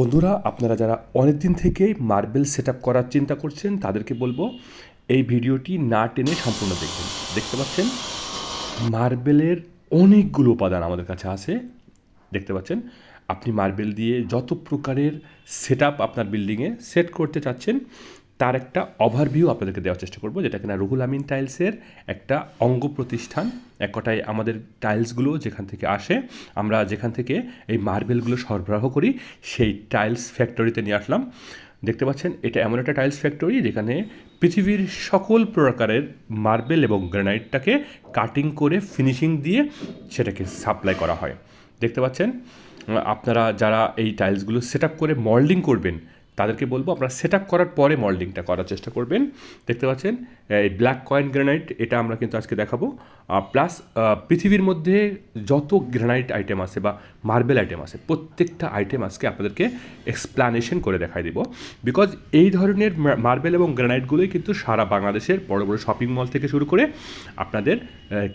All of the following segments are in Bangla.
বন্ধুরা, আপনারা যারা অনেক দিন থেকে মার্বেল সেট করার চিন্তা করছেন, তাদেরকে বলব এই ভিডিওটি না টেনে সম্পূর্ণ দেখবেন দেখতে পাচ্ছেন? মার্বেলের অনেকগুলো উপাদান আমাদের কাছে আছে। দেখতে পাচ্ছেন? আপনি মার্বেল দিয়ে যত প্রকারের সেট আপনার বিল্ডিংয়ে সেট করতে চাচ্ছেন তার একটা ওভারভিউ আপনাদেরকে দেওয়ার চেষ্টা করব, যেটা কিনা রুহুল আমিন টাইলসের একটা অঙ্গ প্রতিষ্ঠান। এক কথায় আমাদের টাইলসগুলো যেখান থেকে আসে, আমরা যেখান থেকে এই মার্বেলগুলো সরবরাহ করি, সেই টাইলস ফ্যাক্টরিতে নিয়ে আসলাম। দেখতে পাচ্ছেন, এটা এমন একটা টাইলস ফ্যাক্টরি যেখানে পৃথিবীর সকল প্রকারের মার্বেল এবং গ্রানাইটটাকে কাটিং করে ফিনিশিং দিয়ে সেটাকে সাপ্লাই করা হয়। দেখতে পাচ্ছেন, আপনারা যারা এই টাইলসগুলো সেট করে মল্ডিং করবেন তাদেরকে বলব আপনারা সেট করার পরে মডেলিংটা করার চেষ্টা করবেন। দেখতে পাচ্ছেন? এই ব্ল্যাক কয়েন গ্রানাইট এটা আমরা কিন্তু আজকে দেখাবো। প্লাস পৃথিবীর মধ্যে যত গ্রানাইট আইটেম আছে বা মার্বেল আইটেম আছে, প্রত্যেকটা আইটেম আজকে আপনাদেরকে এক্সপ্লানেশন করে দেখাই দিব। বিকজ এই ধরনের মার্বেল এবং গ্রানাইটগুলোই কিন্তু সারা বাংলাদেশের বড় বড় শপিং মল থেকে শুরু করে আপনাদের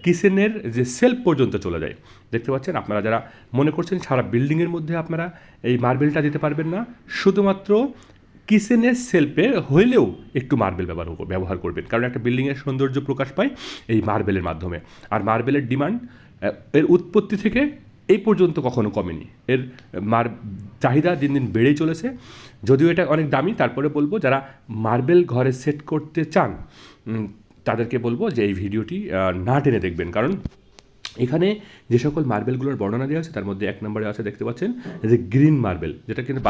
কিচেনের যে সেলফ পর্যন্ত চলে যায়। দেখতে পাচ্ছেন, আপনারা যারা মনে করছেন সারা বিল্ডিংয়ের মধ্যে আপনারা এই মার্বেলটা দিতে পারবেন না, শুধুমাত্র কিচেনের সেলফে হইলেও একটু মার্বেল ব্যবহার ব্যবহার করবেন। কারণ একটা বিল্ডিংয়ের সৌন্দর্য প্রকাশ পায় এই মার্বেলের মাধ্যমে। আর মার্বেলের ডিমান্ড এর উৎপত্তি থেকে এই পর্যন্ত কখনো কমেনি। এর মার, চাহিদা দিন দিন বেড়েই চলেছে। যদিও এটা অনেক দামি, তারপরে বলব, যারা মার্বেল ঘরে সেট করতে চান তাদেরকে বলব যে এই ভিডিওটি না টেনে দেখবেন। কারণ এখানে যে সকল মার্বেলগুলোর বর্ণনা দেওয়া আছে, তার মধ্যে এক নম্বরে আছে দেখতে পাচ্ছেন, যে গ্রিন মার্বেল, যেটা কিন্তু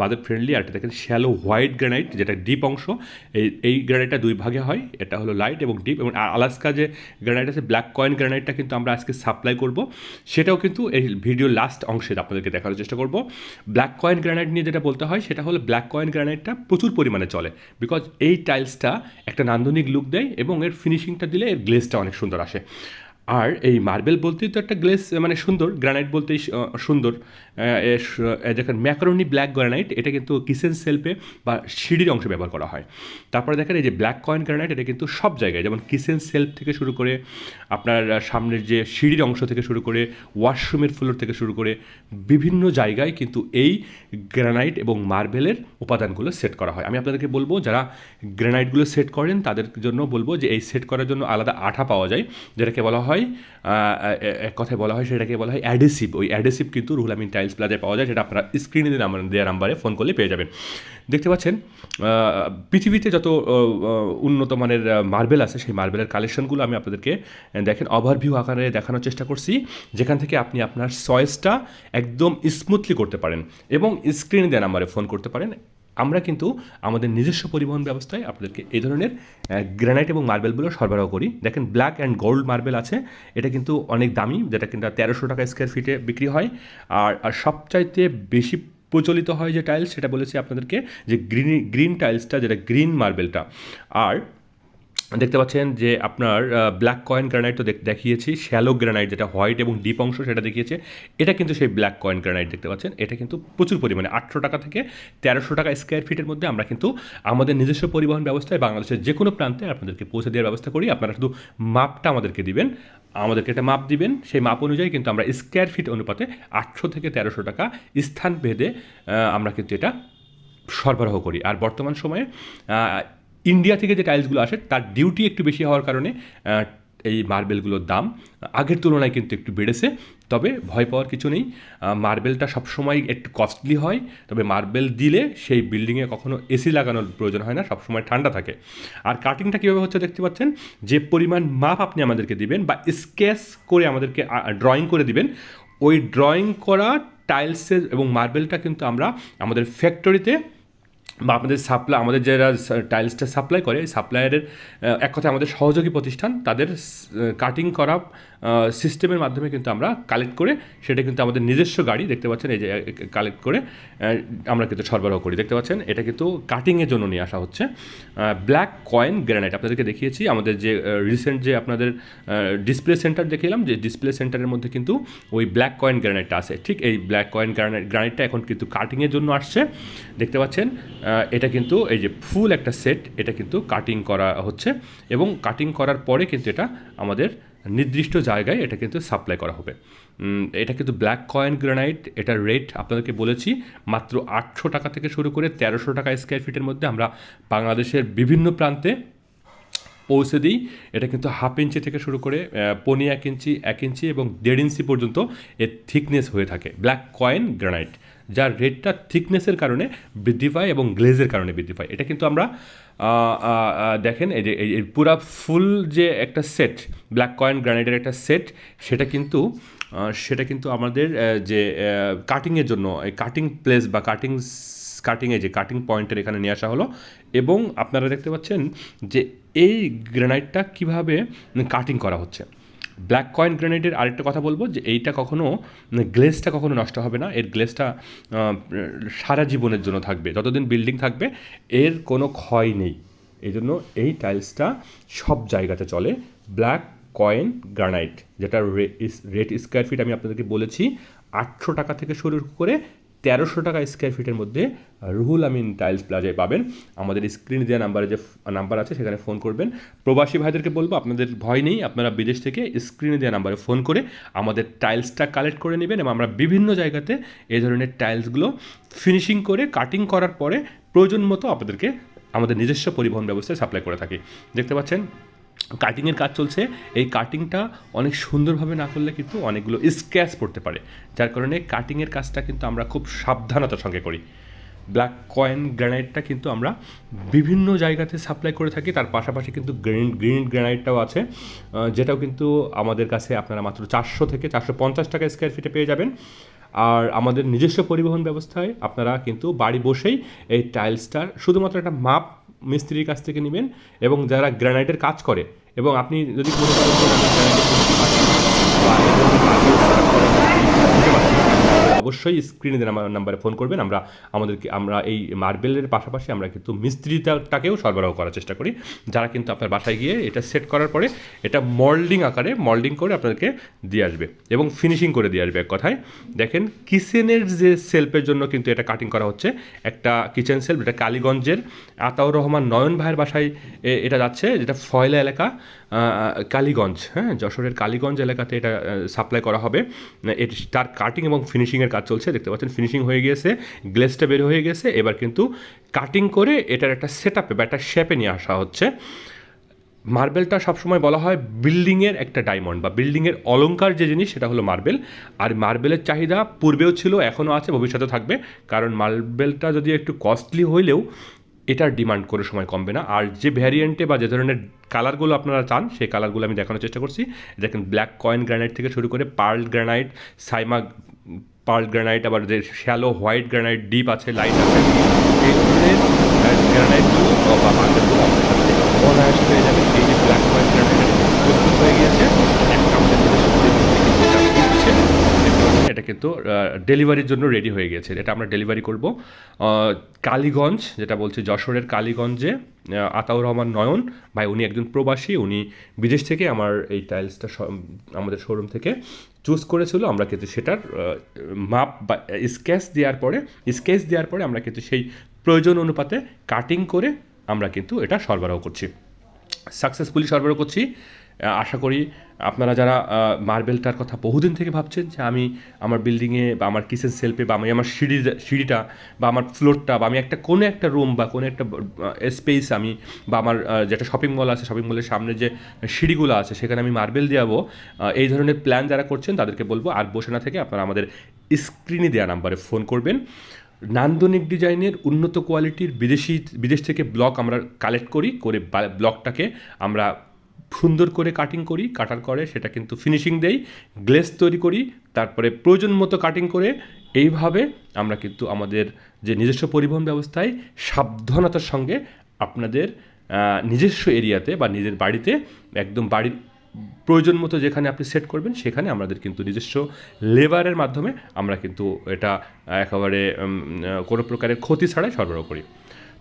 বাজেট ফ্রেন্ডলি আর এটা দেখেন শ্যালো হোয়াইট গ্রানাইট যেটা ডিপ অংশ। এই এই গ্রানাইটটা দুই ভাগে হয়, এটা হলো লাইট এবং ডিপ এবং আলাস্কা যে গ্রানাইট আছে ব্ল্যাক কয়েন গ্রানাইটটা কিন্তু আমরা আজকে সাপ্লাই করব। সেটাও কিন্তু এই ভিডিও লাস্ট অংশে আপনাদেরকে দেখানোর চেষ্টা করব। ব্ল্যাক কয়েন গ্রানাইট নিয়ে যেটা বলতে হয়, সেটা হলো ব্ল্যাক কয়েন গ্রানাইটটা প্রচুর পরিমাণে চলে বিকজ এই টাইলসটা একটা নান্দনিক লুক দেয় এবং এর ফিনিশিংটা দিলে এর গ্লেসটা অনেক সুন্দর আসে। আর এই মার্বেল বলতেই তো একটা গ্লেস মানে সুন্দর, গ্রানাইট বলতেই সুন্দর। দেখেন, ম্যাকারনি ব্ল্যাক গ্রানাইট, এটা কিন্তু কিচেন সেলফে বা সিঁড়ির অংশে ব্যবহার করা হয়। তারপরে দেখেন, এই যে ব্ল্যাক কয়েন গ্রানাইট, এটা কিন্তু সব জায়গায়, যেমন কিচেন সেলফ থেকে শুরু করে আপনার সামনের যে সিঁড়ির অংশ থেকে শুরু করে, ওয়াশরুমের ফ্লোর থেকে শুরু করে, বিভিন্ন জায়গায় কিন্তু এই গ্রানাইট এবং মার্বেলের উপাদানগুলো সেট করা হয়। আমি আপনাদেরকে বলব, যারা গ্রানাইটগুলো সেট করেন, তাদের জন্য বলব যে এই সেট করার জন্য আলাদা আঠা পাওয়া যায়, যেটাকে বলা হয় এক কথায় বলা হয়, সেটাকে বলা হয় অ্যাডেসিভ ওই অ্যাডেসিভ কিন্তু রুহুল আমিন টাইলস প্লাজায় পাওয়া যায়, যেটা আপনারা স্ক্রিনে দিন আমার দেওয়ার নাম্বারে ফোন করলে পেয়ে যাবেন। দেখতে পাচ্ছেন পৃথিবীতে যত উন্নত মানের মার্বেল আছে, সেই মার্বেলের কালেকশনগুলো আমি আপনাদেরকে দেখেন ওভারভিউ আকারে দেখানোর চেষ্টা করছি, যেখান থেকে আপনি আপনার চয়েসটা একদম স্মুথলি করতে পারেন এবং স্ক্রিনে দেওয়া নাম্বারে ফোন করতে পারেন। আমরা কিন্তু আমাদের নিজস্ব পরিবহন ব্যবস্থায় আপনাদেরকে এই ধরনের গ্রানাইট এবং মার্বেলগুলো সরবরাহ করি। দেখেন ব্ল্যাক অ্যান্ড গোল্ড মার্বেল আছে। এটা কিন্তু অনেক দামি, যেটা কিন্তু তেরোশো টাকা স্কোয়ার ফিটে বিক্রি হয়। আর আর সবচাইতে বেশি প্রচলিত হয় যে টাইলস সেটা বলেছি আপনাদেরকে যে গ্রিন গ্রিন টাইলসটা যেটা গ্রিন মার্বেলটা আর দেখতে পাচ্ছেন যে আপনার ব্ল্যাক কয়েন গ্রানাইট তো দেখিয়েছি শ্যালো গ্রানাইট যেটা হোয়াইট এবং ডিপ অংশ সেটা দেখিয়েছে, এটা কিন্তু সেই ব্ল্যাক কয়েন গ্রানাইট দেখতে পাচ্ছেন। এটা কিন্তু প্রচুর পরিমাণে, আটশো টাকা থেকে তেরোশো টাকা স্কোয়ার ফিটের মধ্যে আমরা কিন্তু আমাদের নিজস্ব পরিবহন ব্যবস্থায় বাংলাদেশের যে কোনো প্রান্তে আপনাদেরকে পৌঁছে দেওয়ার ব্যবস্থা করি। আপনারা শুধু মাপটা আমাদেরকে দিবেন, আমাদেরকে একটা মাপ দিবেন। সেই মাপ অনুযায়ী কিন্তু আমরা স্কোয়ার ফিট অনুপাতে আটশো থেকে তেরোশো টাকা স্থান ভেদে আমরা কিন্তু এটা সরবরাহ করি। আর বর্তমান সময়ে ইন্ডিয়া থেকে যে টাইলসগুলো আসে, তার ডিউটি একটু বেশি হওয়ার কারণে এই মার্বেলগুলোর দাম আগের তুলনায় কিন্তু একটু বেড়েছে। তবে ভয় পাওয়ার কিছু নেই। মার্বেলটা সবসময় একটু কস্টলি হয়, তবে মার্বেল দিলে সেই বিল্ডিংয়ে কখনো এসি লাগানোর প্রয়োজন হয় না, সবসময় ঠান্ডা থাকে। আর কাটিংটা কীভাবে হচ্ছে দেখতে পাচ্ছেন? যে পরিমাণ মাপ আপনি আমাদেরকে দিবেন বা স্কেচ করে আমাদেরকে ড্রয়িং করে দিবেন, ওই ড্রয়িং করা টাইলসের এবং মার্বেলটা কিন্তু আমরা আমাদের ফ্যাক্টরিতে বা আমাদের সাপ্লাই আমাদের যারা টাইলসটা সাপ্লাই করে সাপ্লায়ারের এক কথায় আমাদের সহযোগী প্রতিষ্ঠান, তাদের কাটিং করা সিস্টেমের মাধ্যমে কিন্তু আমরা কালেক্ট করে সেটা কিন্তু আমাদের নিজস্ব গাড়ি, দেখতে পাচ্ছেন, এই যে কালেক্ট করে আমরা কিন্তু সরবরাহ করি, দেখতে পাচ্ছেন? এটা কিন্তু কাটিংয়ের জন্য নিয়ে আসা হচ্ছে। ব্ল্যাক কয়েন গ্রানাইট আপনাদেরকে দেখিয়েছি, আমাদের যে রিসেন্ট যে আপনাদের ডিসপ্লে সেন্টার দেখিলাম, যে ডিসপ্লে সেন্টারের মধ্যে কিন্তু ওই ব্ল্যাক কয়েন গ্রানাইটটা আছে। ঠিক এই ব্ল্যাক কয়েন গ্রানাইট গ্রানাইটটা এখন কিন্তু কাটিংয়ের জন্য আসছে। দেখতে পাচ্ছেন? এটা কিন্তু এই যে ফুল একটা সেট এটা কিন্তু কাটিং করা হচ্ছে এবং কাটিং করার পরে কিন্তু এটা আমাদের নির্দিষ্ট জায়গায় এটা কিন্তু সাপ্লাই করা হবে। এটা কিন্তু ব্ল্যাক কয়েন গ্রানাইট এটার রেট আপনাদেরকে বলেছি, মাত্র আটশো টাকা থেকে শুরু করে তেরোশো টাকা স্কোয়ার ফিটের মধ্যে আমরা বাংলাদেশের বিভিন্ন প্রান্তে পৌঁছে দিই। এটা কিন্তু হাফ ইঞ্চি থেকে শুরু করে পনি এক ইঞ্চি এক ইঞ্চি এবং দেড় ইঞ্চি পর্যন্ত এর থিকনেস হয়ে থাকে। ব্ল্যাক কয়েন গ্রানাইট যার রেটটা থিকনেসের কারণে বৃদ্ধি পায় এবং গ্লেজের কারণে বৃদ্ধি পায়। এটা কিন্তু আমরা দেখেন, এই যে, এই পুরা ফুল যে একটা সেট ব্ল্যাক কয়েন গ্রানাইটের একটা সেট সেটা কিন্তু সেটা কিন্তু আমাদের যে কাটিংয়ের জন্য, এই কাটিং প্লেস বা কাটিং কাটিংয়ে যে কাটিং পয়েন্টের এখানে নিয়ে আসা হলো। এবং আপনারা দেখতে পাচ্ছেন যে, এই গ্রানাইটটা কীভাবে কাটিং করা হচ্ছে। ব্ল্যাক কয়েন গ্রানাইটের আরেকটা কথা বলব যে এইটা কখনো গ্লেসটা কখনো নষ্ট হবে না। এর গ্লেসটা সারা জীবনের জন্য থাকবে। যতদিন বিল্ডিং থাকবে, এর কোনো ক্ষয় নেই। এই জন্য এই টাইলসটা সব জায়গাতে চলে। ব্ল্যাক কয়েন গ্রানাইট যেটা রেট স্কোয়ার ফিট আমি আপনাদেরকে বলেছি, আটশো টাকা থেকে শুরু করে তেরোশো টাকা স্কোয়ার ফিটের মধ্যে রুহুল আমিন টাইলস প্লাজায় পাবেন। আমাদের স্ক্রিনে দেওয়া নাম্বারে যে নাম্বার আছে, সেখানে ফোন করবেন। প্রবাসী ভাইদেরকে বলব, আপনাদের ভয় নেই, আপনারা বিদেশ থেকে স্ক্রিনে দেওয়া নাম্বারে ফোন করে আমাদের টাইলসটা কালেক্ট করে নেবেন এবং আমরা বিভিন্ন জায়গাতে এই ধরনের টাইলসগুলো ফিনিশিং করে কাটিং করার পরে প্রয়োজন মতো আপনাদেরকে আমাদের নিজস্ব পরিবহন ব্যবস্থায় সাপ্লাই করে থাকি। দেখতে পাচ্ছেন? কাটিংয়ের কাজ চলছে, এই কাটিংটা অনেক সুন্দরভাবে না করলে কিন্তু অনেকগুলো স্ক্র্যাচ পড়তে পারে। যার কারণে কাটিংয়ের কাজটা কিন্তু আমরা খুব সাবধানতার সঙ্গে করি। ব্ল্যাক কয়েন গ্রানাইটটা কিন্তু আমরা বিভিন্ন জায়গাতে সাপ্লাই করে থাকি, তার পাশাপাশি কিন্তু গ্রিন গ্রিন গ্রানাইটটাও আছে যেটাও কিন্তু আমাদের কাছে আপনারা মাত্র চারশো থেকে চারশো পঞ্চাশ টাকা স্কোয়ার ফিটে পেয়ে যাবেন। আর আমাদের নিজস্ব পরিবহন ব্যবস্থায় আপনারা কিন্তু বাড়ি বসেই এই টাইলসটার শুধুমাত্র একটা মাপ মিস্ত্রির কাছ থেকে নেবেন এবং যারা গ্রানাইটের কাজ করে এবং আপনি যদি মনে করেন যে আমি গ্রানাইটের মিস্ত্রি পাচ্ছি না, বা এই ধরনের কাজের setup করার মতো জিনিস দিতে পারছি না, অবশ্যই স্ক্রিনে নাম্বারে ফোন করবেন। আমরা আমাদেরকে আমরা এই মার্বেলের পাশাপাশি আমরা কিন্তু মিস্ত্রিটাকেও সরবরাহ করার চেষ্টা করি। যারা কিন্তু আপনার বাসায় গিয়ে এটা সেট করার পরে এটা মল্ডিং আকারে মল্ডিং করে আপনাদেরকে দিয়ে আসবে এবং ফিনিশিং করে দিয়ে আসবে এক কথায়। দেখেন কিচেনের যে সেলফের জন্য কিন্তু এটা কাটিং করা হচ্ছে। একটা কিচেন সেলফ এটা কালীগঞ্জের আতাউর রহমান নয়ন ভাইয়ের বাসায় এটা যাচ্ছে, যেটা ফয়লা এলাকা কালীগঞ্জ হ্যাঁ? যশোরের কালীগঞ্জ এলাকাতে এটা সাপ্লাই করা হবে। এর তার কাটিং এবং ফিনিশিংয়ের কাজ চলছে, দেখতে পাচ্ছেন ফিনিশিং হয়ে গিয়েছে গ্লেসটা বের হয়ে গেছে, এবার কিন্তু কাটিং করে এটার একটা সেট আপে বা একটা শেপে নিয়ে আসা হচ্ছে। মার্বেলটা সবসময় বলা হয় বিল্ডিংয়ের একটা ডায়মন্ড বা বিল্ডিংয়ের অলংকার যে জিনিস, সেটা হলো মার্বেল। আর মার্বেলের চাহিদা পূর্বেও ছিল, এখনও আছে ভবিষ্যতে থাকবে। কারণ মার্বেলটা যদি একটু কস্টলি হইলেও, এটার ডিমান্ড করে সময় কমবে না। আর যে ভ্যারিয়েন্টে বা যে ধরনের কালারগুলো আপনারা চান, সেই কালারগুলো আমি দেখানোর চেষ্টা করছি। দেখেন ব্ল্যাক কয়েন গ্রানাইট থেকে শুরু করে pearl granite Saima pearl granite, আবার যে শ্যালো হোয়াইট গ্রানাইট ডিপ আছে, লাইট আছে, এই ধরনের গ্রানাইটগুলো বা আমাদের অনায়াসে পেয়ে যাবেন এই যে ব্ল্যাক হোয়াইট গ্রানাইট প্রস্তুত হয়ে গিয়েছে। একটা আমাদের এটা কিন্তু ডেলিভারির জন্য রেডি হয়ে গেছে এটা আমরা ডেলিভারি করব। কালীগঞ্জ, যেটা বলছি যশোরের কালীগঞ্জে আতাউর রহমান নয়ন। ভাই, উনি একজন প্রবাসী। উনি বিদেশ থেকে আমার এই টাইলসটা আমাদের শোরুম থেকে চুজ করেছিল, আমরা কিন্তু সেটার মাপ বা স্কেচ দেওয়ার পরে, স্কেচ দেওয়ার পরে আমরা কিন্তু সেই প্রয়োজন অনুপাতে কাটিং করে আমরা কিন্তু এটা সরবরাহ করছি। সাকসেসফুলি সরবরাহ করছি। আশা করি আপনারা যারা মার্বেলটার কথা বহুদিন থেকে ভাবছেন যে আমি আমার বিল্ডিংয়ে বা আমার কিচেন সেলফে বা আমি আমার সিঁড়ি, সিঁড়িটা বা আমার ফ্লোরটা বা আমি একটা, কোনো একটা রুম বা কোনো একটা স্পেস আমি বা আমার যেটা শপিং মল আছে শপিং মলের সামনে যে সিঁড়িগুলো আছে, সেখানে আমি মার্বেল দেওয়াবো এই ধরনের প্ল্যান যারা করছেন তাদেরকে বলব, আর বসে না থেকে আপনারা আমাদের স্ক্রিনে দেওয়া নাম্বারে ফোন করবেন। নান্দনিক ডিজাইনের উন্নত কোয়ালিটির বিদেশি, বিদেশ থেকে ব্লক আমরা কালেক্ট করি, করে ব্লকটাকে আমরা সুন্দর করে কাটিং করি কাটার করে, সেটা কিন্তু ফিনিশিং দেই গ্লেস তৈরি করি, তারপরে প্রয়োজন মতো কাটিং করে, এইভাবে আমরা কিন্তু আমাদের যে নিজস্ব পরিবহন ব্যবস্থায় সাবধানতার সঙ্গে আপনাদের নিজস্ব এরিয়াতে বা নিজের বাড়িতে একদম বাড়ির প্রয়োজন মতো যেখানে আপনি সেট করবেন, সেখানে আমাদের কিন্তু নিজস্ব লেবারের মাধ্যমে আমরা কিন্তু এটা একেবারে কোনো প্রকারের ক্ষতি ছাড়াই সরবরাহ করি।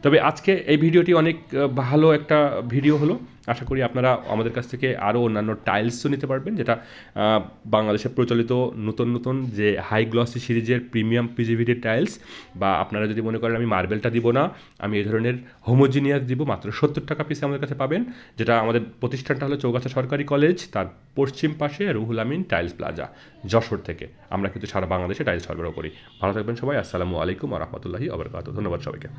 তবে আজকে এই ভিডিওটি অনেক ভালো একটা ভিডিও হলো। আশা করি আপনারা আমাদের কাছ থেকে আরও অন্যান্য টাইলসও নিতে পারবেন, যেটা বাংলাদেশে প্রচলিত নতুন নতুন যে হাই গ্লসি সিরিজের প্রিমিয়াম পিজিভিডি টাইলস, বা আপনারা যদি মনে করেন আমি মার্বেলটা দিব না, আমি এই ধরনের হোমোজিনিয়াস দিব, মাত্র সত্তর টাকা পিসে আমাদের কাছে পাবেন, যেটা আমাদের প্রতিষ্ঠানটা হলো চৌগাছা সরকারি কলেজ, তার পশ্চিম পাশে রুহুল আমিন টাইলস প্লাজা, যশোর থেকে। আমরা কিন্তু সারা বাংলাদেশে টাইলস সরবরাহ করি। ভালো থাকবেন সবাই, আসসালামু আলাইকুম রহমতুল্লাহি আবরকাত ধন্যবাদ সবাইকে।